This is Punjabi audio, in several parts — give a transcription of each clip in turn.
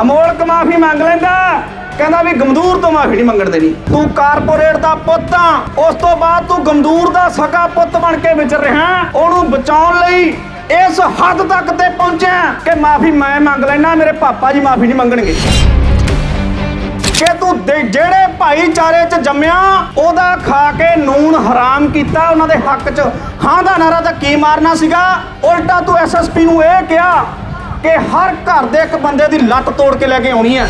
ਅਮੋਲਕ ਮਾਫੀ ਮੰਗ ਲੈਂਦਾ। ਕਹਿੰਦਾ ਵੀ ਗਮਦੂਰ ਤੋਂ ਮਾਫੀ ਨਹੀਂ ਮੰਗਣ ਦੇਣੀ। ਤੂੰ ਕਾਰਪੋਰੇਟ ਦਾ ਪੁੱਤ ਆ। ਉਸ ਤੋਂ ਬਾਅਦ ਤੂੰ ਗਮਦੂਰ ਦਾ ਸਕਾ ਪੁੱਤ ਬਣ ਕੇ ਵਿਚਰ ਰਿਹਾ ਉਹਨੂੰ ਬਚਾਉਣ ਲਈ ਇਸ ਹੱਦ ਤੱਕ ਤੇ ਪਹੁੰਚਿਆ ਕਿ ਮਾਫੀ ਮੈਂ ਮੰਗ ਲੈਣਾ ਮੇਰੇ ਪਾਪਾ ਜੀ ਮਾਫੀ ਨਹੀਂ ਮੰਗਣਗੇ। ਕਿ ਤੂੰ ਜਿਹੜੇ ਭਾਈਚਾਰੇ 'ਚ ਜੰਮਿਆ, ਉਹਦਾ ਖਾ ਕੇ ਨੂਨ ਹਰਾਮ ਕੀਤਾ ਉਹਨਾਂ ਦੇ ਹੱਕ 'ਚ। ਹਾਂ ਦਾ ਨਾਰਾ ਤਾਂ ਕੀ ਮਾਰਨਾ ਸੀਗਾ? ਉਲਟਾ ਤੂੰ ਐਸਐਸਪੀ ਨੂੰ ਇਹ ਕਿਹਾ ਕਿ ਹਰ ਘਰ ਦੇ ਇੱਕ ਬੰਦੇ ਦੀ ਲੱਤ ਤੋੜ ਕੇ ਲੈ ਕੇ ਆਉਣੀ ਹੈ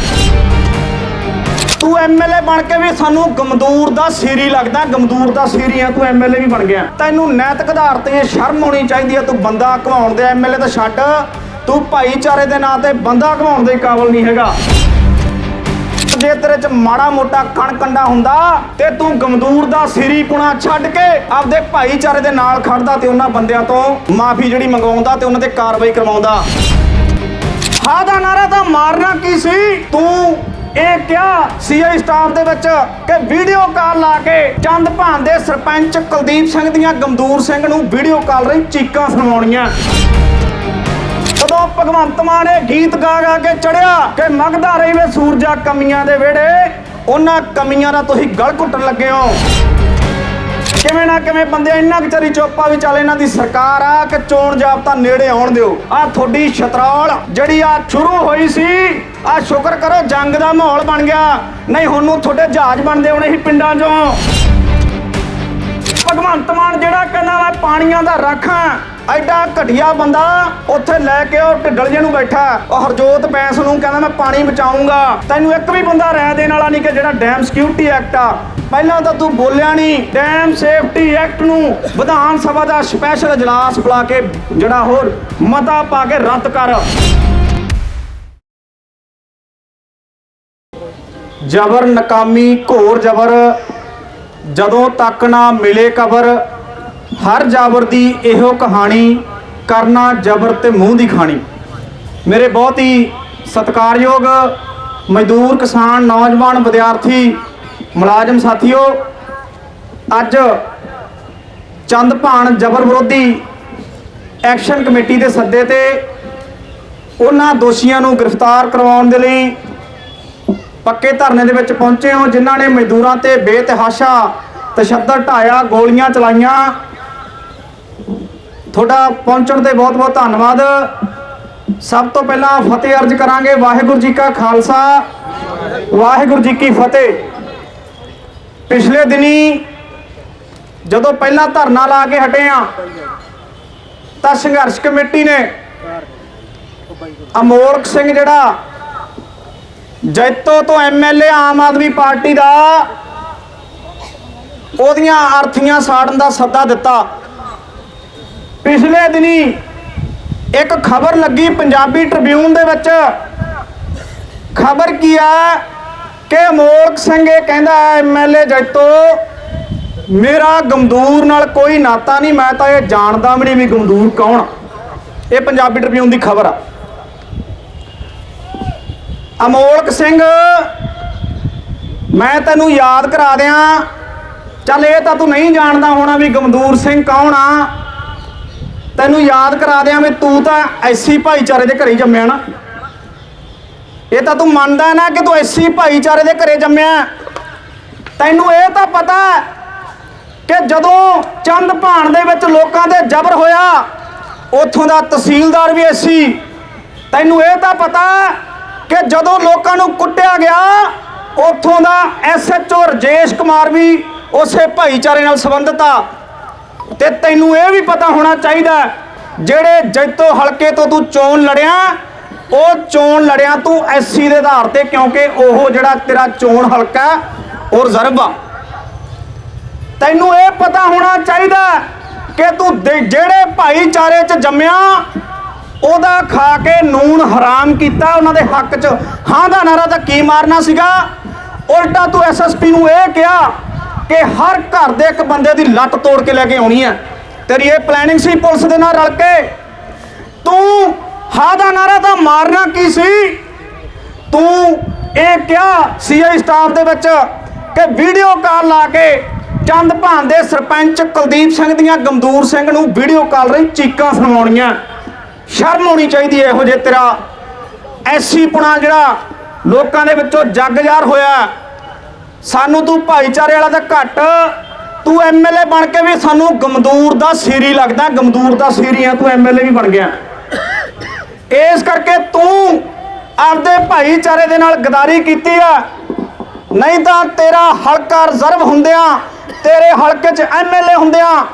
ਤੂੰ ਐਮਐਲਏ ਬਣ ਕੇ ਵੀ ਸਾਨੂੰ ਗਮਦੂਰ ਦਾ ਸੀਰੀ ਲੱਗਦਾ, ਗਮਦੂਰ ਦਾ ਸੀਰੀ ਆ, ਤੂੰ ਐਮਐਲਏ ਵੀ ਬਣ ਗਿਆ। ਤੈਨੂੰ ਨੈਤਿਕ ਆਧਾਰ ਤੇ ਸ਼ਰਮ ਹੋਣੀ ਚਾਹੀਦੀ ਹੈ ਤੂੰ ਬੰਦਾ ਘਵਾਉਣ ਦੇ ਐਮਐਲਏ ਤਾਂ ਛੱਡ। ਤੂੰ ਭਾਈਚਾਰੇ ਦੇ ਨਾਂ ਤੇ ਬੰਦਾ ਘਵਾਉਣ ਦੇ ਕਾਬਲ ਨਹੀਂ ਹੈਗਾ। ਜੇ ਤੇਰੇ ਚ ਮਾੜਾ ਮੋਟਾ ਕਣ ਹੁੰਦਾ, ਤੇ ਤੂੰ ਗਮਦੂਰ ਦਾ ਸਿਰੀ ਪੁਣਾ ਛੱਡ ਕੇ ਆਪਦੇ ਭਾਈਚਾਰੇ ਦੇ ਨਾਲ ਖੜਦਾ ਤੇ ਉਹਨਾਂ ਬੰਦਿਆਂ ਤੋਂ ਮਾਫੀ ਜਿਹੜੀ ਮੰਗਵਾਉਂਦਾ ਤੇ ਉਹਨਾਂ ਤੇ ਕਾਰਵਾਈ ਕਰਵਾਉਂਦਾ। ਹਾਂ ਨਾਰਾ ਤਾਂ ਮਾਰਨਾ ਕੀ ਸੀ? ਤੂੰ ਇਹ ਕਿਹਾ ਸੀਆਈ ਸਟਾਫ ਦੇ ਵਿੱਚ ਕਿ ਵੀਡੀਓ ਕਾਲ ਲਾ ਕੇ ਚੰਦ ਭਾਨ ਦੇ ਸਰਪੰਚ ਕੁਲਦੀਪ ਸਿੰਘ ਦੀਆਂ ਗਮਦੂਰ ਸਿੰਘ ਨੂੰ ਵੀਡੀਓ ਕਾਲ ਰਹੀ ਚੀਕਾਂ ਸੁਣਾਉਣੀਆਂ ਉਦੋਂ ਭਗਵੰਤ ਮਾਨ ਇਹ ਗੀਤ ਗਾ ਗਾ ਕੇ ਚੜਿਆ ਕਿ ਮਗਦਾ ਰਹੀ ਸੂਰਜਾ ਕਮੀਆਂ ਦੇ ਵਿਹੜੇ, ਉਹਨਾਂ ਕਮੀਆਂ ਦਾ ਤੁਸੀਂ ਗਲ ਘੁੱਟਣ ਲੱਗੇ ਹੋ। ਕਿਵੇਂ ਨਾ ਕਿਵੇਂ ਬੰਦੇ ਇੰਨਾ ਕੁ ਚਰੀ ਚੋਪਾ ਵੀ ਚੱਲ ਇਹਨਾਂ ਦੀ ਸਰਕਾਰ ਆ, ਕਿ ਚੋਣ ਜਾਬਤਾ ਨੇੜੇ ਆਉਣ ਦਿਓ। ਆ ਤੁਹਾਡੀ ਛਤਰੌਲ ਜਿਹੜੀ ਆ ਸ਼ੁਰੂ ਹੋਈ ਸੀ, ਆ ਸ਼ੁਕਰ ਕਰੋ ਜੰਗ ਦਾ ਮਾਹੌਲ ਬਣ ਗਿਆ। ਨਹੀਂ, ਹੁਣ ਨੂੰ ਤੁਹਾਡੇ ਜਹਾਜ਼ ਬਣਦੇ ਹੋਣੇ ਸੀ ਪਿੰਡਾਂ 'ਚੋਂ। ਭਗਵੰਤ ਮਾਨ ਜਿਹੜਾ ਕਹਿੰਦਾ ਮੈਂ ਪਾਣੀਆਂ ਦਾ ਰਾਖਾਂ, ਐਡਾ ਘਟਿਆ ਬੰਦਾ ਉੱਥੇ ਲੈ ਕੇ ਉਹ ਢਿੱਡਲ ਜਿਹੇ ਨੂੰ ਬੈਠਾ। ਉਹ ਹਰਜੋਤ ਬੈਂਸ ਨੂੰ ਕਹਿੰਦਾ, ਮੈਂ ਪਾਣੀ ਬਚਾਉਂਗਾ। ਤੈਨੂੰ ਇੱਕ ਵੀ ਬੰਦਾ ਰਹਿ ਦੇਣ ਵਾਲਾ ਨਹੀਂ ਕਿ ਜਿਹੜਾ ਡੈਮ ਸਿਕਿਉਰਿਟੀ ਐਕਟ ਆ। ਪਹਿਲਾਂ ਤਾਂ ਤੂੰ ਬੋਲਿਆ ਨਹੀਂ। ਡੈਮ ਸੇਫਟੀ ਐਕਟ ਨੂੰ ਵਿਧਾਨ ਸਭਾ ਦਾ ਸਪੈਸ਼ਲ ਇਜਲਾਸ ਬੁਲਾ ਕੇ ਜਿਹੜਾ ਹੋਰ ਮਤਾ ਪਾ ਕੇ ਰੱਦ ਕਰ। ਜਬਰ ਨਕਾਮੀ, ਘੋਰ ਜਬਰ, ਜਦੋਂ ਤੱਕ ਨਾ ਮਿਲੇ ਕਬਰ, ਹਰ ਜਾਬਰ ਦੀ ਇਹੋ ਕਹਾਣੀ, ਕਰਨਾ ਜਬਰ ਤੇ ਮੂੰਹ ਦੀ ਖਾਣੀ। ਮੇਰੇ ਬਹੁਤ ਹੀ ਸਤਿਕਾਰਯੋਗ ਮਜ਼ਦੂਰ ਕਿਸਾਨ, ਨੌਜਵਾਨ ਵਿਦਿਆਰਥੀ ਮੁਲਾਜ਼ਮ ਸਾਥੀਓ, ਅੱਜ ਚੰਦ ਭਾਣ ਜਬਰ ਵਿਰੋਧੀ ਐਕਸ਼ਨ ਕਮੇਟੀ ਦੇ ਸੱਦੇ ਤੇ ਉਹਨਾਂ ਦੋਸ਼ੀਆਂ ਨੂੰ ਗ੍ਰਿਫਤਾਰ ਕਰਵਾਉਣ ਦੇ ਲਈ ਪੱਕੇ ਧਰਨੇ ਦੇ ਵਿੱਚ ਪਹੁੰਚੇ ਹੋ, ਜਿਨ੍ਹਾਂ ਨੇ ਮਜ਼ਦੂਰਾਂ ਤੇ ਬੇਤਹਾਸ਼ਾ ਤਸ਼ੱਦਦ ਢਾਇਆ, ਗੋਲੀਆਂ ਚਲਾਈਆਂ। ਤੁਹਾਡਾ ਪਹੁੰਚਣ ਤੇ ਬਹੁਤ-ਬਹੁਤ ਧੰਨਵਾਦ। ਸਭ ਤੋਂ ਪਹਿਲਾਂ ਫਤਿਹ ਅਰਜ ਕਰਾਂਗੇ ਵਾਹਿਗੁਰੂ ਜੀ ਕਾ ਖਾਲਸਾ, ਵਾਹਿਗੁਰੂ ਜੀ ਕੀ ਫਤਿਹ। ਪਿਛਲੇ ਦਿਨੀ ਜਦੋਂ ਪਹਿਲਾਂ ਧਰਨਾ ਲਾ ਕੇ ਹਟੇ ਆ, ਤਾਂ ਸੰਘਰਸ਼ ਕਮੇਟੀ ਨੇ ਅਮੋਲਕ ਸਿੰਘ ਜਿਹੜਾ ਜੈਤੋ ਤੋਂ ਐਮਐਲਏ ਆਮ ਆਦਮੀ ਪਾਰਟੀ ਦਾ, ਉਹਦੀਆਂ ਅਰਥੀਆਂ ਸਾੜਨ ਦਾ ਸੱਦਾ ਦਿੱਤਾ। ਪਿਛਲੇ ਦਿਨੀ ਇੱਕ ਖਬਰ ਲੱਗੀ ਪੰਜਾਬੀ ਟ੍ਰਿਬਿਊਨ ਦੇ ਵਿੱਚ। ਖਬਰ ਕੀ ਆ? ਕਿ ਮੋਲਕ ਸਿੰਘ ਇਹ ਕਹਿੰਦਾ ਐਮਐਲਏ ਜੈਤੋ ਮੇਰਾ ਗਮਦੂਰ ਨਾਲ ਕੋਈ ਨਾਤਾ ਨਹੀਂ, ਮੈਂ ਤਾਂ ਇਹ ਜਾਣਦਾ ਵੀ ਨਹੀਂ ਵੀ ਗਮਦੂਰ ਕੌਣ ਇਹ ਪੰਜਾਬੀ ਟ੍ਰਿਬਿਊਨ ਦੀ ਖਬਰ ਆ। ਅਮੋਲਕ ਸਿੰਘ, ਮੈਂ ਤੈਨੂੰ ਯਾਦ ਕਰਾ ਦਿਆਂ। ਚੱਲ ਇਹ ਤਾਂ ਤੂੰ ਨਹੀਂ ਜਾਣਦਾ ਹੋਣਾ ਵੀ ਗਮਦੂਰ ਸਿੰਘ ਕੌਣ ਆ। ਤੈਨੂੰ ਯਾਦ ਕਰਾ ਦਿਆਂ ਵੀ ਤੂੰ ਤਾਂ ਐਸੀ ਭਾਈਚਾਰੇ ਦੇ ਘਰੇ ਹੀ ਜੰਮਿਆ ਨਾ। ਇਹ ਤਾਂ ਤੂੰ ਮੰਨਦਾ ਨਾ ਕਿ ਤੂੰ ਐਸੀ ਭਾਈਚਾਰੇ ਦੇ ਘਰੇ ਜੰਮਿਆ ਤੈਨੂੰ ਇਹ ਤਾਂ ਪਤਾ ਕਿ ਜਦੋਂ ਚੰਦ ਭਾਣ ਦੇ ਵਿੱਚ ਲੋਕਾਂ ਦੇ ਜ਼ਬਰ ਹੋਇਆ, ਉੱਥੋਂ ਦਾ ਤਹਿਸੀਲਦਾਰ ਵੀ ਐਸੀ। ਤੈਨੂੰ ਇਹ ਤਾਂ ਪਤਾ ਕਿ ਜਦੋਂ ਲੋਕਾਂ ਨੂੰ ਕੁੱਟਿਆ ਗਿਆ, ਉੱਥੋਂ ਦਾ ਐਸਐਚਓ ਰਜੇਸ਼ ਕੁਮਾਰ ਵੀ ਉਸੇ ਭਾਈਚਾਰੇ ਨਾਲ ਸੰਬੰਧਿਤ ਆ। ਤੇ ਤੈਨੂੰ ਇਹ ਵੀ ਪਤਾ ਹੋਣਾ ਚਾਹੀਦਾ ਜਿਹੜੇ ਜੈਤੋ ਹਲਕੇ ਤੋਂ ਤੂੰ ਚੋਣ ਲੜਿਆ ਉਹ ਚੋਣ ਲੜਿਆ ਤੂੰ ਐਸਸੀ ਦੇ ਆਧਾਰ ਤੇ, ਕਿਉਂਕਿ ਉਹ ਜਿਹੜਾ ਤੇਰਾ ਚੋਣ ਹਲਕਾ ਉਹ ਰਿਜ਼ਰਵ ਆ। ਤੈਨੂੰ ਇਹ ਪਤਾ ਹੋਣਾ ਚਾਹੀਦਾ ਕਿ ਤੂੰ ਜਿਹੜੇ ਭਾਈਚਾਰੇ 'ਚ ਜੰਮਿਆ, ਉਹਦਾ ਖਾ ਕੇ ਨੂਨ ਹਰਾਮ ਕੀਤਾ ਉਹਨਾਂ ਦੇ ਹੱਕ 'ਚ। ਹਾਂ ਦਾ ਨਾਰਾ ਤਾਂ ਕੀ ਮਾਰਨਾ ਸੀਗਾ? ਉਲਟਾ ਤੂੰ ਐਸਐਸਪੀ ਨੂੰ ਇਹ ਕਿਹਾ ਕਿ ਹਰ ਘਰ ਦੇ ਇੱਕ ਬੰਦੇ ਦੀ ਲੱਤ ਤੋੜ ਕੇ ਲੈ ਕੇ ਆਉਣੀ ਹੈ। ਤੇਰੀ ਇਹ ਪਲੈਨਿੰਗ ਸੀ ਪੁਲਿਸ ਦੇ ਨਾਲ ਰਲ ਕੇ। ਤੂੰ ਹਾਂ ਦਾ ਨਾਰਾ ਤਾਂ ਮਾਰਨਾ ਕੀ ਸੀ? ਤੂੰ ਇਹ ਕਿਹਾ ਸੀਆਈ ਸਟਾਫ ਦੇ ਵਿੱਚ ਕਿ ਵੀਡੀਓ ਕਾਲ ਲਾ ਕੇ ਚੰਦ ਭਾਨ ਦੇ ਸਰਪੰਚ ਕੁਲਦੀਪ ਸਿੰਘ ਦੀਆਂ ਗਮਦੂਰ ਸਿੰਘ ਨੂੰ ਵੀਡੀਓ ਕਾਲ ਰਹੀ ਚੀਕਾਂ ਸੁਣਾਉਣੀਆਂ ਸ਼ਰਮ ਹੋਣੀ ਚਾਹੀਦੀ ਹੈ ਇਹੋ ਜੇ ਤੇਰਾ। ਐਸੀ ਪੁਣਾ ਜਿਹੜਾ ਲੋਕਾਂ ਦੇ ਵਿੱਚੋਂ ਜੱਗਜ਼ਾਰ ਹੋਇਆ। ਸਾਨੂੰ ਤੂੰ ਭਾਈਚਾਰੇ ਵਾਲਾ ਤਾਂ ਘੱਟ। ਤੂੰ ਐਮਐਲਏ ਬਣ ਕੇ ਵੀ ਸਾਨੂੰ ਗਮਦੂਰ ਦਾ ਸੀਰੀ ਲੱਗਦਾ ਗਮਦੂਰ ਦਾ ਸੀਰੀ ਆ, ਤੂੰ ਐਮਐਲਏ ਵੀ ਬਣ ਗਿਆ। ਇਸ ਕਰਕੇ ਤੂੰ ਆਪਦੇ ਭਾਈਚਾਰੇ ਦੇ ਨਾਲ ਗਦਾਰੀ ਕੀਤੀ ਆ। ਨਹੀਂ ਤਾਂ ਤੇਰਾ ਹਲਕਾ ਰਿਜ਼ਰਵ ਹੁੰਦਿਆਂ, ਤੇਰੇ ਹਲਕੇ 'ਚ ਐਮਐਲਏ ਹੁੰਦਿਆਂ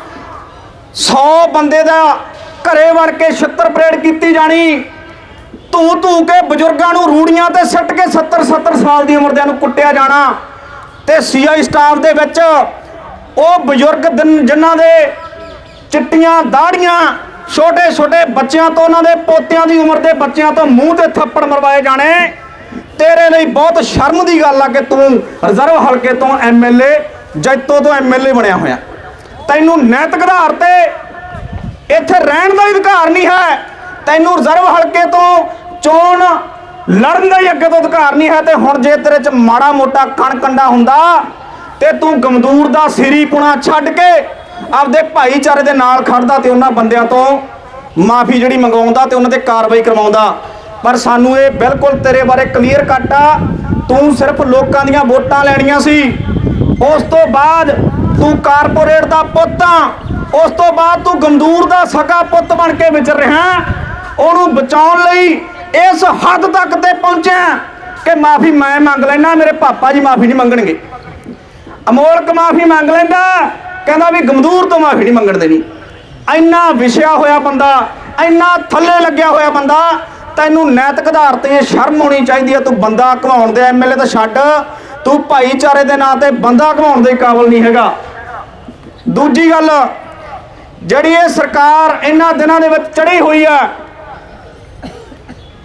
100 ਬੰਦੇ ਦਾ ਘਰੇ ਵੜ ਕੇ ਛਿੱਤਰ ਪਰੇਡ ਕੀਤੀ ਜਾਣੀ। ਤੂੰ ਤੂੰ ਕੇ ਬਜ਼ੁਰਗਾਂ ਨੂੰ ਰੂੜੀਆਂ ਤੇ ਸੱਟ ਕੇ 70 70 ਸਾਲ ਦੀ ਉਮਰ ਦਿਆਂ ਨੂੰ ਕੁੱਟਿਆ ਜਾਣਾ। ਤੇ ਸੀਆਈ ਸਟਾਫ ਦੇ ਵਿੱਚ ਉਹ ਬਜ਼ੁਰਗ ਦਿਨ- ਜਿਨ੍ਹਾਂ ਦੇ ਚਿੱਟੀਆਂ ਦਾੜੀਆਂ ਛੋਟੇ ਛੋਟੇ ਬੱਚਿਆਂ ਤੋਂ ਉਹਨਾਂ ਦੇ ਪੋਤਿਆਂ ਦੀ ਉਮਰ ਦੇ ਬੱਚਿਆਂ ਤੋਂ ਮੂੰਹ ਤੇ ਥੱਪੜ ਮਰਵਾਏ ਜਾਣੇ। ਤੇਰੇ ਲਈ ਬਹੁਤ ਸ਼ਰਮ ਦੀ ਗੱਲ ਆ ਕਿ ਤੂੰ ਰਿਜ਼ਰਵ ਹਲਕੇ ਤੋਂ ਐਮਐਲਏ ਜੈਤੋ ਤੋਂ ਐਮਐਲਏ ਬਣਿਆ ਹੋਇਆ। ਤੈਨੂੰ ਨੈਤਿਕ ਆਧਾਰ ਤੇ ਇੱਥੇ ਰਹਿਣ ਦਾ ਹੀ ਅਧਿਕਾਰ ਨਹੀਂ ਹੈ। ਤੈਨੂੰ ਰਿਜ਼ਰਵ ਹਲਕੇ ਤੋਂ ਚੋਣ ਲੜਨ ਦਾ ਹੀ ਅੱਗੇ ਤੋਂ ਅਧਿਕਾਰ ਨਹੀਂ ਹੈ ਤੇ ਹੁਣ ਜੇ ਤੇਰੇ 'ਚ ਮਾੜਾ ਮੋਟਾ ਕਣਕੰਡਾ ਹੁੰਦਾ ਤੇ ਤੂੰ ਗਮਦੂਰ ਦਾ ਸਿਰੀ ਪੁਣਾ ਛੱਡ ਕੇ ਆਪਦੇ ਭਾਈਚਾਰੇ ਦੇ ਨਾਲ ਖੜਦਾ ਤੇ ਉਹਨਾਂ ਬੰਦਿਆਂ ਤੋਂ ਮਾਫੀ ਜਿਹੜੀ ਮੰਗਵਾਉਂਦਾ ਤੇ ਉਹਨਾਂ ਤੇ ਕਾਰਵਾਈ ਕਰਵਾਉਂਦਾ। ਪਰ ਸਾਨੂੰ ਇਹ ਬਿਲਕੁਲ ਤੇਰੇ ਬਾਰੇ ਕਲੀਅਰ ਕੱਟ ਆ। ਤੂੰ ਸਿਰਫ ਲੋਕਾਂ ਦੀਆਂ ਵੋਟਾਂ ਲੈਣੀਆਂ ਸੀ। ਉਸ ਤੋਂ ਬਾਅਦ ਤੂੰ ਕਾਰਪੋਰੇਟ ਦਾ ਪੁੱਤ ਆ। ਉਸ ਤੋਂ ਬਾਅਦ ਤੂੰ ਗੰਦੂਰ ਦਾ ਸਕਾ ਪੁੱਤ ਬਣ ਕੇ ਵਿਚਰ ਰਿਹਾ। ਉਹਨੂੰ ਬਚਾਉਣ ਲਈ ਇਸ ਹੱਦ ਤੱਕ ਤੇ ਪਹੁੰਚਿਆ ਕਿ ਮਾਫੀ ਮੈਂ ਮੰਗ ਲੈਣਾ ਮੇਰੇ ਪਾਪਾ ਜੀ ਮਾਫੀ ਨਹੀਂ ਮੰਗਣਗੇ। ਅਮੋਲਕ ਮਾਫੀ ਮੰਗ ਲੈਂਦਾ। ਕਹਿੰਦਾ ਵੀ ਗਮਦੂਰ ਤੋਂ ਮਾਫੀ ਨਹੀਂ ਮੰਗਣ ਦੇਣੀ। ਇੰਨਾ ਵਿਛਿਆ ਹੋਇਆ ਬੰਦਾ, ਇੰਨਾ ਥੱਲੇ ਲੱਗਿਆ ਹੋਇਆ ਬੰਦਾ, ਤੈਨੂੰ ਨੈਤਿਕ ਆਧਾਰ ਤੇ ਸ਼ਰਮ ਹੋਣੀ ਚਾਹੀਦੀ ਹੈ ਤੂੰ ਬੰਦਾ ਘਵਾਉਣ ਦੇ ਐਮਐਲਏ ਤਾਂ ਛੱਡ। ਤੂੰ ਭਾਈਚਾਰੇ ਦੇ ਨਾਂ ਤੇ ਬੰਦਾ ਘਵਾਉਣ ਦੇ ਕਾਬਲ ਨਹੀਂ ਹੈਗਾ। ਦੂਜੀ ਗੱਲ, ਜਿਹੜੀ ਇਹ ਸਰਕਾਰ ਇਹਨਾਂ ਦਿਨਾਂ ਦੇ ਵਿੱਚ ਚੜੀ ਹੋਈ ਆ,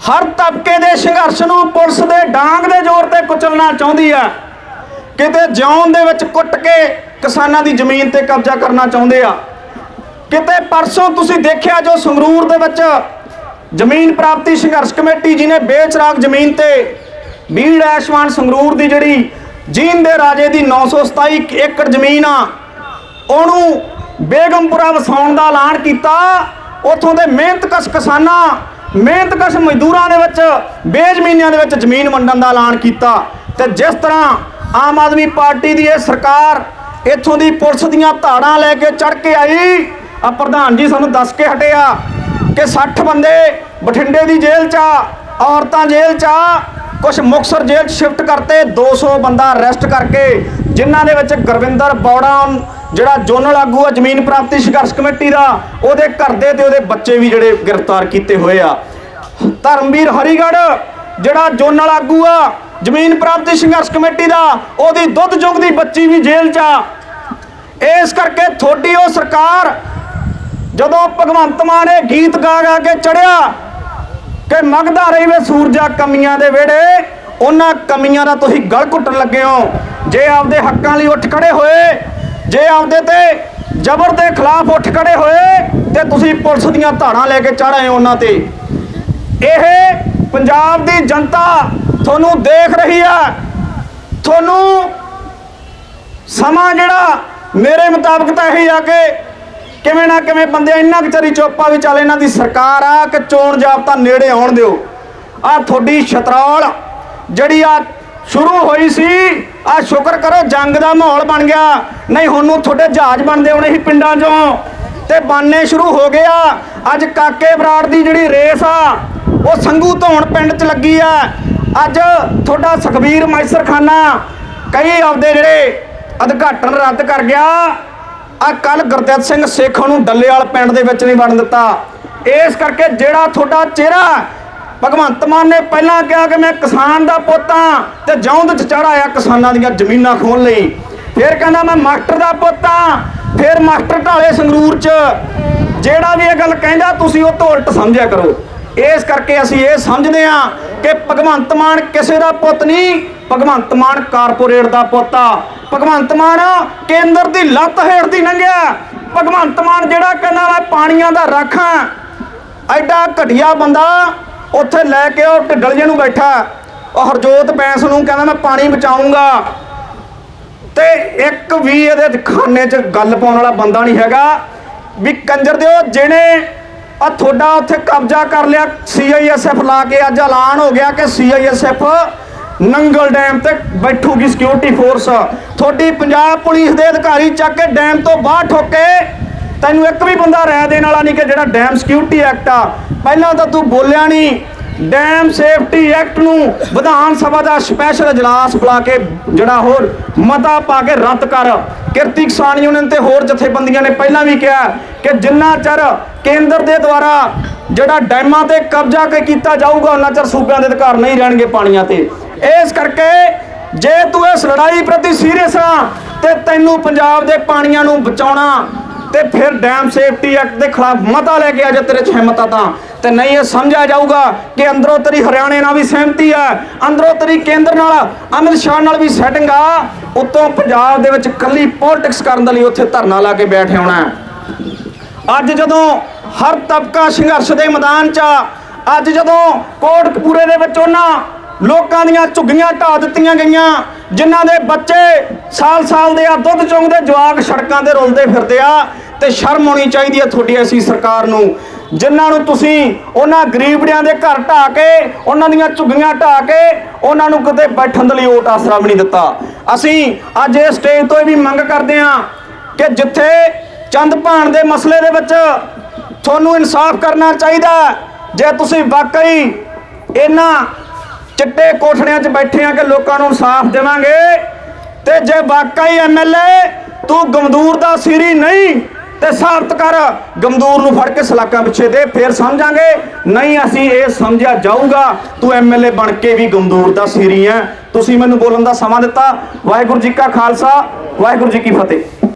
ਹਰ ਤਬਕੇ ਦੇ ਸੰਘਰਸ਼ ਨੂੰ ਪੁਲਿਸ ਦੇ ਡਾਂਗ ਦੇ ਜ਼ੋਰ ਤੇ ਕੁਚਲਣਾ ਚਾਹੁੰਦੀ ਆ। ਕਿਤੇ ਜਿਉਣ ਦੇ ਵਿੱਚ ਕੁੱਟ ਕੇ ਕਿਸਾਨਾਂ ਦੀ ਜ਼ਮੀਨ ਤੇ ਕਬਜ਼ਾ ਕਰਨਾ ਚਾਹੁੰਦੇ ਆ। ਕਿਤੇ ਪਰਸੋਂ ਤੁਸੀਂ ਦੇਖਿਆ ਜੋ ਸੰਗਰੂਰ ਦੇ ਵਿੱਚ ਜ਼ਮੀਨ ਪ੍ਰਾਪਤੀ ਸੰਘਰਸ਼ ਕਮੇਟੀ ਜਿਹਨੇ ਬੇਚਰਾਗ ਜ਼ਮੀਨ ਤੇ ਬੀੜ ਐਸ਼ਵਾਨ ਸੰਗਰੂਰ ਦੀ ਜਿਹੜੀ ਜੀਨ ਦੇ ਰਾਜੇ ਦੀ 927 ਏਕੜ ਜ਼ਮੀਨ ਆ, ਉਹਨੂੰ ਬੇਗਮਪੁਰਾ ਵਸਾਉਣ ਦਾ ਐਲਾਨ ਕੀਤਾ। ਉੱਥੋਂ ਦੇ ਮਿਹਨਤਕਸ਼ ਕਿਸਾਨਾਂ, ਮਿਹਨਤਕਸ਼ ਮਜ਼ਦੂਰਾਂ ਦੇ ਵਿੱਚ ਬੇਜ਼ਮੀਨਾਂ ਦੇ ਵਿੱਚ ਜ਼ਮੀਨ ਵੰਡਣ ਦਾ ਐਲਾਨ ਕੀਤਾ। ਤੇ ਜਿਸ ਤਰ੍ਹਾਂ ਆਮ ਆਦਮੀ ਪਾਰਟੀ ਦੀ ਇਹ ਸਰਕਾਰ ਇੱਥੋਂ ਦੀ ਪੁਲਿਸ ਦੀਆਂ ਧਾੜਾਂ ਲੈ ਕੇ ਚੜ ਕੇ ਆਈ। ਆ ਪ੍ਰਧਾਨ ਜੀ ਸਾਨੂੰ ਦੱਸ ਕੇ ਹਟਿਆ ਕਿ 60 ਬੰਦੇ ਬਠਿੰਡੇ ਦੀ ਜੇਲ੍ਹ 'ਚ ਆ, ਔਰਤਾਂ ਜੇਲ੍ਹ 'ਚ ਆ। ਕੁਝ ਮੁਕਸਰ ਜੇਲ੍ਹ 'ਚ ਸ਼ਿਫਟ ਕਰਤੇ 200 ਬੰਦਾ ਅਰੈਸਟ ਕਰਕੇ, ਜਿਨ੍ਹਾਂ ਦੇ ਵਿੱਚ ਗੁਰਵਿੰਦਰ ਬੌੜਾ, ਜਿਹੜਾ ਜੋਨਲ ਆਗੂ ਆ, ਜ਼ਮੀਨ ਪ੍ਰਾਪਤੀ ਸੰਘਰਸ਼ ਕਮੇਟੀ ਦਾ, ਉਹਦੇ ਘਰ ਦੇ ਤੇ ਉਹਦੇ ਬੱਚੇ ਵੀ ਜਿਹੜੇ ਗ੍ਰਿਫਤਾਰ ਕੀਤੇ ਹੋਏ ਆ। ਧਰਮਵੀਰ ਹਰੀਗੜ੍ਹ, ਜਿਹੜਾ ਜੋਨਲ ਆਗੂ ਆ ਜ਼ਮੀਨ ਪ੍ਰਾਪਤੀ ਸੰਘਰਸ਼ ਕਮੇਟੀ ਦਾ, ਉਹਦੀ ਦੁੱਧ ਚੁੰਗ ਦੀ ਬੱਚੀ ਵੀ ਜੇਲ੍ਹ 'ਚ ਆ। ਇਸ ਕਰਕੇ ਥੋੜੀ ਉਹ ਸਰਕਾਰ, ਜਦੋਂ ਭਗਵੰਤ ਮਾਨ ਇਹ ਗੀਤ ਗਾ ਗਾ ਕੇ ਚੜਿਆ ਕਿ ਮਗਦਾ ਰਹੀ ਸੂਰਜਾ ਕਮੀਆਂ ਦੇ ਵਿਹੜੇ, ਉਹਨਾਂ ਕਮੀਆਂ ਦਾ ਤੁਸੀਂ ਗਲ ਘੁੱਟਣ ਲੱਗੇ ਹੋ। ਜੇ ਆਪਦੇ ਹੱਕਾਂ ਲਈ ਉੱਠ ਖੜੇ ਹੋਏ, ਜੇ ਆਪਦੇ ਤੇ ਜ਼ਬਰ ਦੇ ਖਿਲਾਫ ਉੱਠ ਖੜੇ ਹੋਏ, ਤੇ ਤੁਸੀਂ ਪੁਲਿਸ ਦੀਆਂ ਧਾਰਾਂ ਲੈ ਕੇ ਚੜ੍ਹ ਆਏ ਉਹਨਾਂ ਤੇ। ਇਹ ਪੰਜਾਬ ਦੀ ਜਨਤਾ ਤੁਹਾਨੂੰ ਦੇਖ ਰਹੀ ਆ। ਤੁਹਾਨੂੰ ਸਮਾਂ ਜਿਹੜਾ ਮੇਰੇ ਮੁਤਾਬਕ ਤਾਂ ਇਹੀ ਆ ਕਿ ਕਿਵੇਂ ਨਾ ਕਿਵੇਂ ਬੰਦੇ ਇੰਨਾ ਕੁ ਚਰੀ ਚੋਪਾ ਵੀ ਚੱਲ ਇਹਨਾਂ ਦੀ ਸਰਕਾਰ ਆ ਕਿ ਚੋਣ ਜਾਬਤਾ ਨੇੜੇ ਆਉਣ ਦਿਓ। ਆ ਤੁਹਾਡੀ ਛਤਰੌਲ ਜਿਹੜੀ ਆ ਸ਼ੁਰੂ ਹੋਈ ਸੀ, ਆ ਸ਼ੁਕਰ ਕਰੋ ਜੰਗ ਦਾ ਮਾਹੌਲ ਬਣ ਗਿਆ। ਨਹੀਂ, ਹੁਣ ਨੂੰ ਤੁਹਾਡੇ ਜਹਾਜ਼ ਬਣਦੇ ਹੋਣੇ ਸੀ ਪਿੰਡਾਂ 'ਚੋਂ। ਤੇ ਬਾਨੇ ਸ਼ੁਰੂ ਹੋ ਗਏ ਆ। ਅੱਜ ਕਾਕੇ ਬਰਾੜ ਦੀ ਜਿਹੜੀ ਰੇਸ ਆ, ਉਹ ਸੰਗੂ ਧੌਣ ਪਿੰਡ 'ਚ ਲੱਗੀ ਆ। ਅੱਜ ਤੁਹਾਡਾ ਸੁਖਬੀਰ ਮੈਸਰਖਾਨਾ ਕਈ ਆਪਦੇ ਜਿਹੜੇ ਉਦਘਾਟਨ ਰੱਦ ਕਰ ਗਿਆ। ਆ ਕੱਲ ਗੁਰਦਿੱਤ ਸਿੰਘ ਸੇਖ ਨੂੰ ਡੱਲੇਵਾਲ ਪਿੰਡ ਦੇ ਵਿੱਚ ਨਹੀਂ ਵੜਨ ਦਿੱਤਾ। ਇਸ ਕਰਕੇ ਜਿਹੜਾ ਤੁਹਾਡਾ ਚਿਹਰਾ ਭਗਵੰਤ ਮਾਨ ਨੇ ਪਹਿਲਾਂ ਕਿਹਾ ਕਿ ਮੈਂ ਕਿਸਾਨ ਦਾ ਪੁੱਤ ਹਾਂ ਤੇ ਜੌਂਦ ਚ ਚੜਾਇਆ ਕਿਸਾਨਾਂ ਦੀਆਂ ਜ਼ਮੀਨਾਂ ਖੋਣ ਲਈ। ਫਿਰ ਕਹਿੰਦਾ ਮੈਂ ਮਾਸਟਰ ਦਾ ਪੁੱਤ ਹਾਂ। ਫਿਰ ਮਾਸਟਰ ਢਾਲੇ ਸੰਗਰੂਰ ਚ। ਜਿਹੜਾ ਵੀ ਇਹ ਗੱਲ ਕਹਿੰਦਾ, ਤੁਸੀਂ ਉਹ ਤੋਂ ਉਲਟ ਸਮਝਿਆ ਕਰੋ। ਇਸ ਕਰਕੇ ਅਸੀਂ ਇਹ ਸਮਝਦੇ ਹਾਂ ਕਿ ਭਗਵੰਤ ਮਾਨ ਕਿਸੇ ਦਾ ਪੁੱਤ ਨਹੀਂ, ਭਗਵੰਤ ਮਾਨ ਕਾਰਪੋਰੇਟ ਦਾ ਪੁੱਤ ਆ। ਭਗਵੰਤ ਮਾਨ ਕੇਂਦਰ ਦੀ ਲੱਤ ਹੇਠ ਦੀ ਲੰਘਿਆ। ਭਗਵੰਤ ਮਾਨ ਜਿਹੜਾ ਕਹਿੰਦਾ ਮੈਂ ਪਾਣੀਆਂ ਦਾ ਰਾਖਾਂ ਐਡਾ ਘਟੀਆ ਬੰਦਾ ਉੱਥੇ ਲੈ ਕੇ ਉਹ ਢਿੱਡਲ ਜੇ ਨੂੰ ਬੈਠਾ ਉਹ ਹਰਜੋਤ ਬੈਂਸ ਨੂੰ ਕਹਿੰਦਾ, ਮੈਂ ਪਾਣੀ ਬਚਾਉਂਗਾ। ਤੇ ਇੱਕ ਵੀ ਇਹਦੇ ਖਾਨੇ 'ਚ ਗੱਲ ਪਾਉਣ ਵਾਲਾ ਬੰਦਾ ਨਹੀਂ ਹੈਗਾ। ਵੀ ਕੰਜਰ ਦਿਓ, ਜਿਹਨੇ ਆ ਤੁਹਾਡਾ ਉੱਥੇ ਕਬਜ਼ਾ ਕਰ ਲਿਆ ਸੀਆਈਐਸਐਫ ਲਾ ਕੇ ਅੱਜ ਐਲਾਨ ਹੋ ਗਿਆ ਕਿ ਸੀਆਈਐਸਐਫ ਨੰਗਲ ਡੈਮ ਤੇ ਬੈਠੂਗੀ ਸਿਕਿਉਰਿਟੀ ਫੋਰਸ ਤੁਹਾਡੀ ਪੰਜਾਬ ਪੁਲਿਸ ਦੇ ਅਧਿਕਾਰੀ ਚੱਕ ਕੇ ਡੈਮ ਤੋਂ ਬਾਹਰ ਠੋਕੇ ਤੈਨੂੰ ਇੱਕ ਵੀ ਬੰਦਾ ਰਹਿ ਦੇਣ ਵਾਲਾ ਨਹੀਂ ਕਿ ਜਿਹੜਾ ਡੈਮ ਸਿਕਿਉਰਿਟੀ ਐਕਟ ਆ। ਪਹਿਲਾਂ ਤਾਂ ਤੂੰ ਬੋਲਿਆ ਨਹੀਂ ਡੈਮ ਸੇਫਟੀ ਐਕਟ ਨੂੰ ਵਿਧਾਨ ਸਭਾ ਦਾ ਸਪੈਸ਼ਲ ਇਜਲਾਸ ਬੁਲਾ ਕੇ ਜਿਹੜਾ ਹੋਰ ਮਤਾ ਪਾ ਕੇ ਰੱਦ ਕਰ। ਕਿਰਤੀ ਕਿਸਾਨ ਯੂਨੀਅਨ ਤੇ ਹੋਰ ਜਥੇਬੰਦੀਆਂ ਨੇ ਪਹਿਲਾਂ ਵੀ ਕਿਹਾ ਕਿ ਜਿੰਨਾ ਚਿਰ ਕੇਂਦਰ ਦੇ ਦੁਆਰਾ ਜਿਹੜਾ ਡੈਮਾਂ ਤੇ ਕਬਜ਼ਾ ਕੀਤਾ ਜਾਊਗਾ, ਉਹਨਾਂ ਚਿਰ ਸੂਬਿਆਂ ਦੇ ਅਧਿਕਾਰ ਨਹੀਂ ਰਹਿਣਗੇ ਪਾਣੀਆਂ ਤੇ। ਇਸ ਕਰਕੇ ਜੇ ਤੂੰ ਇਸ ਲੜਾਈ ਪ੍ਰਤੀ ਸੀਰੀਅਸ ਆ, ਤੇ ਤੈਨੂੰ ਪੰਜਾਬ ਦੇ ਪਾਣੀਆਂ ਨੂੰ ਬਚਾਉਣਾ, ਤੇ ਫਿਰ ਡੈਮ ਸੇਫਟੀ ਐਕਟ ਦੇ ਖਿਲਾਫ ਮਤਾ ਲੈ ਕੇ ਆ ਜੇ ਤੇਰੇ ਚ ਹਿੰਮਤ ਆ ਤਾਂ। ਤੇ ਨਹੀਂ ਇਹ ਸਮਝਿਆ ਜਾਊਗਾ ਕਿ ਅੰਦਰੋਂ ਤੇਰੀ ਹਰਿਆਣੇ ਨਾਲ ਵੀ ਸਹਿਮਤੀ ਆ ਅੰਦਰੋਂ ਤੇਰੀ ਕੇਂਦਰ ਨਾਲ ਅਮਿਤ ਸ਼ਾਹ ਨਾਲ ਵੀ ਸੈਟਿੰਗ ਆ। ਉੱਤੋਂ ਪੰਜਾਬ ਦੇ ਵਿੱਚ ਕੱਲੀ ਪੋਲਿਟਿਕਸ ਕਰਨ ਦੇ ਲਈ ਉੱਥੇ ਧਰਨਾ ਲਾ ਕੇ ਬੈਠ ਆਉਣਾ ਅੱਜ ਜਦੋਂ ਹਰ ਤਬਕਾ ਸੰਘਰਸ਼ ਦੇ ਮੈਦਾਨ 'ਚ ਆ, ਅੱਜ ਜਦੋਂ ਕੋਟਕਪੂਰੇ ਦੇ ਵਿੱਚ ਉਹਨਾਂ ਲੋਕਾਂ ਦੀਆਂ ਝੁੱਗੀਆਂ ਢਾ ਦਿੱਤੀਆਂ ਗਈਆਂ ਜਿਨ੍ਹਾਂ ਦੇ ਬੱਚੇ ਸਾਲ-ਸਾਲ ਦੇ ਆ ਦੁੱਧ ਚੁੰਗਦੇ ਜਵਾਕ ਸੜਕਾਂ ਤੇ ਰੁਲਦੇ ਫਿਰਦੇ ਆ ਤੇ ਸ਼ਰਮ ਆਉਣੀ ਚਾਹੀਦੀ ਹੈ ਤੁਹਾਡੀ ਐਸੀ ਸਰਕਾਰ ਨੂੰ। ਜਿਨ੍ਹਾਂ ਨੂੰ ਤੁਸੀਂ ਉਹਨਾਂ ਗਰੀਬੜਿਆਂ ਦੇ ਘਰ ਢਾ ਕੇ, ਉਹਨਾਂ ਦੀਆਂ ਝੁੱਗੀਆਂ ਢਾ ਕੇ, ਉਹਨਾਂ ਨੂੰ ਕਿਤੇ ਬੈਠਣ ਦੇ ਲਈ ਓਟ ਆਸਰਾ ਵੀ ਨਹੀਂ ਦਿੱਤਾ। ਅਸੀਂ ਅੱਜ ਇਸ ਸਟੇਜ ਤੋਂ ਇਹ ਵੀ ਮੰਗ ਕਰਦੇ ਹਾਂ ਕਿ ਜਿੱਥੇ ਚੰਦ ਭਾਣ ਦੇ ਮਸਲੇ ਦੇ ਵਿੱਚ ਤੁਹਾਨੂੰ ਇਨਸਾਫ ਕਰਨਾ ਚਾਹੀਦਾ ਜੇ ਤੁਸੀਂ ਵਾਕਈ ਇਹਨਾਂ ਚਿੱਟੇ ਕੋਠੜਿਆਂ 'ਚ ਬੈਠੇ ਆ ਕਿ ਲੋਕਾਂ ਨੂੰ ਇਨਸਾਫ ਦੇਵਾਂਗੇ, ਤੇ ਜੇ ਵਾਕਈ ਐਮਐਲਏ ਤੂੰ ਗਮਦੂਰ ਦਾ ਸਿਰੀ ਨਹੀਂ ਤੇ ਸਾਬਤ ਕਰ ਗਮਦੂਰ ਨੂੰ ਫੜ ਕੇ ਸਲਾਕਾਂ ਪਿੱਛੇ ਦੇ, ਫੇਰ ਸਮਝਾਂਗੇ, ਨਹੀਂ ਅਸੀਂ ਇਹ ਸਮਝਿਆ ਜਾਊਗਾ, ਤੂੰ ਐਮਐਲਏ ਬਣ ਕੇ ਵੀ ਗਮਦੂਰ ਦਾ ਸਿਰੀ ਹੈ। ਤੁਸੀਂ ਮੈਨੂੰ ਬੋਲਣ ਦਾ ਸਮਾਂ ਦਿੱਤਾ। ਵਾਹਿਗੁਰੂ ਜੀ ਕਾ ਖਾਲਸਾ, ਵਾਹਿਗੁਰੂ ਜੀ ਕੀ ਫਤਿਹ।